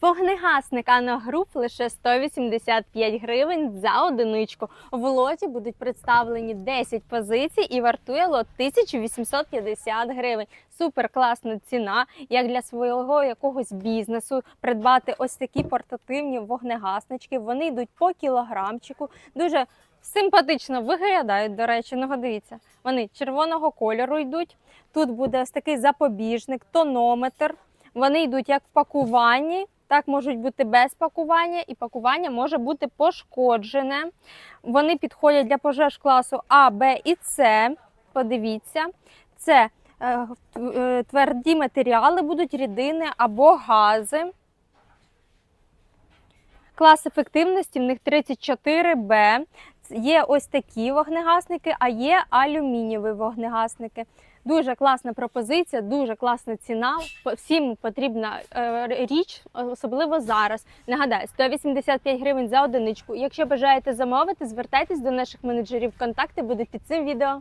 Вогнегасник Анагруп лише 185 гривень за одиничку. В лоті будуть представлені 10 позицій і вартує лот 1850 гривень. Супер класна ціна, як для свого якогось бізнесу. Придбати ось такі портативні вогнегаснички. Вони йдуть по кілограмчику. Дуже симпатично виглядають, до речі, ну дивіться. Вони червоного кольору йдуть. Тут буде ось такий запобіжник, тонометр. Вони йдуть як в пакуванні, так можуть бути без пакування, і пакування може бути пошкоджене. Вони підходять для пожеж класу А, Б і С. Подивіться, це е, е, тверді матеріали, будуть рідини або гази. Клас ефективності в них 34Б. Є ось такі вогнегасники, а є алюмінієві вогнегасники. Дуже класна пропозиція, дуже класна ціна. Всім потрібна е, річ, особливо зараз. Нагадаю, 185 гривень за одиничку. Якщо бажаєте замовити, звертайтесь до наших менеджерів. Контакти будуть під цим відео.